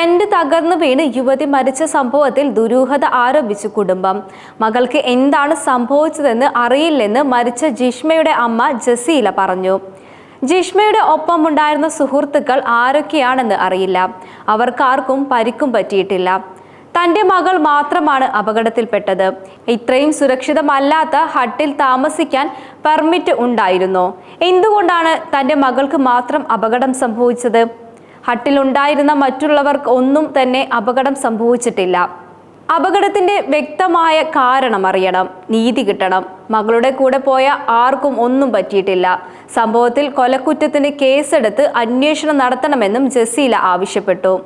Tent തകർന്നു വീണ് യുവതി മരിച്ച സംഭവത്തിൽ ദുരൂഹത ആരോപിച്ചു കുടുംബം. മകൾക്ക് എന്താണ് സംഭവിച്ചതെന്ന് അറിയില്ലെന്ന് മരിച്ച ജിഷ്മയുടെ അമ്മ ജസീല പറഞ്ഞു. ജിഷ്മയുടെ ഒപ്പമുണ്ടായിരുന്ന സുഹൃത്തുക്കൾ ആരൊക്കെയാണെന്ന് അറിയില്ല. അവർക്കാർക്കും പരിക്കും പറ്റിയിട്ടില്ല. തന്റെ മകൾ മാത്രമാണ് അപകടത്തിൽപ്പെട്ടത്. ഇത്രയും സുരക്ഷിതമല്ലാത്ത ഹട്ടിൽ താമസിക്കാൻ പെർമിറ്റ് ഉണ്ടായിരുന്നോ? എന്തുകൊണ്ടാണ് തന്റെ മകൾക്ക് മാത്രം അപകടം സംഭവിച്ചത്? ഹട്ടിലുണ്ടായിരുന്ന മറ്റുള്ളവർക്ക് ഒന്നും തന്നെ അപകടം സംഭവിച്ചിട്ടില്ല. അപകടത്തിന്റെ വ്യക്തമായ കാരണം അറിയണം നീതി കിട്ടണം. മകളുടെ കൂടെ പോയ ആർക്കും ഒന്നും പറ്റിയിട്ടില്ല. സംഭവത്തിൽ കൊലക്കുറ്റത്തിന് കേസെടുത്ത് അന്വേഷണം നടത്തണമെന്നും ജസീല ആവശ്യപ്പെട്ടു.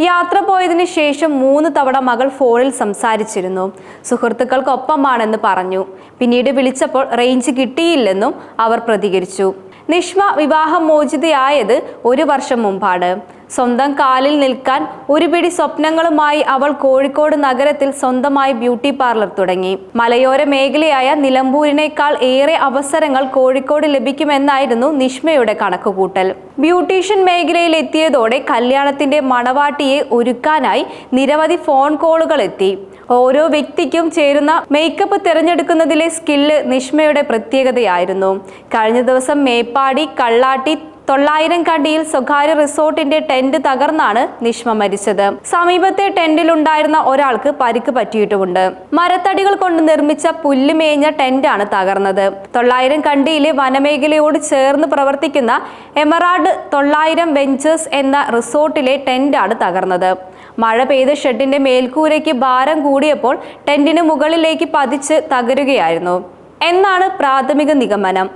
യാത്ര പോയതിന് ശേഷം മൂന്ന് തവണ മകൾ ഫോണിൽ സംസാരിച്ചിരുന്നു. സുഹൃത്തുക്കൾക്കൊപ്പമാണെന്ന് പറഞ്ഞു. പിന്നീട് വിളിച്ചപ്പോൾ റേഞ്ച് കിട്ടിയില്ലെന്നും അവർ പ്രതികരിച്ചു. നിഷ്മ വിവാഹം മോചിതയായത് ഒരു വർഷം മുമ്പാണ്. സ്വന്തം കാലിൽ നിൽക്കാൻ ഒരു പിടി സ്വപ്നങ്ങളുമായി അവൾ കോഴിക്കോട് നഗരത്തിൽ സ്വന്തമായി ബ്യൂട്ടി പാർലർ തുടങ്ങി. മലയോര മേഖലയായ നിലമ്പൂരിനേക്കാൾ ഏറെ അവസരങ്ങൾ കോഴിക്കോട് ലഭിക്കുമെന്നായിരുന്നു നിഷ്മയുടെ കണക്കുകൂട്ടൽ. ബ്യൂട്ടീഷ്യൻ മേഖലയിൽ എത്തിയതോടെ കല്യാണത്തിന്റെ മണവാട്ടിയെ ഒരുക്കാനായി നിരവധി ഫോൺ കോളുകൾ എത്തി. ഓരോ വ്യക്തിക്കും ചേരുന്ന മേക്കപ്പ് തിരഞ്ഞെടുക്കുന്നതിലെ സ്കില്ല് നിഷ്മയുടെ പ്രത്യേകതയായിരുന്നു. കഴിഞ്ഞ ദിവസം മേപ്പാടി കള്ളാട്ടി തൊള്ളായിരം കണ്ടിയിൽ സ്വകാര്യ റിസോർട്ടിന്റെ ടെന്റ് തകർന്നാണ് നിഷ്മ മരിച്ചത്. സമീപത്തെ ടെന്റിലുണ്ടായിരുന്ന ഒരാൾക്ക് പരിക്ക് പറ്റിയിട്ടുമുണ്ട്. മരത്തടികൾ കൊണ്ട് നിർമ്മിച്ച പുല്ലുമേഞ്ഞ ടെന്റാണ് തകർന്നത്. തൊള്ളായിരം കണ്ടിയിലെ വനമേഖലയോട് ചേർന്ന് പ്രവർത്തിക്കുന്ന എമറാഡ് തൊള്ളായിരം വെഞ്ചേഴ്സ് എന്ന റിസോർട്ടിലെ ടെന്റാണ് തകർന്നത്. മഴ പെയ്ത ഷെഡിന്റെ മേൽക്കൂരയ്ക്ക് ഭാരം കൂടിയപ്പോൾ ടെന്റിന് മുകളിലേക്ക് പതിച്ച് തകരുകയായിരുന്നു. എന്നാണ് പ്രാഥമിക നിഗമനം.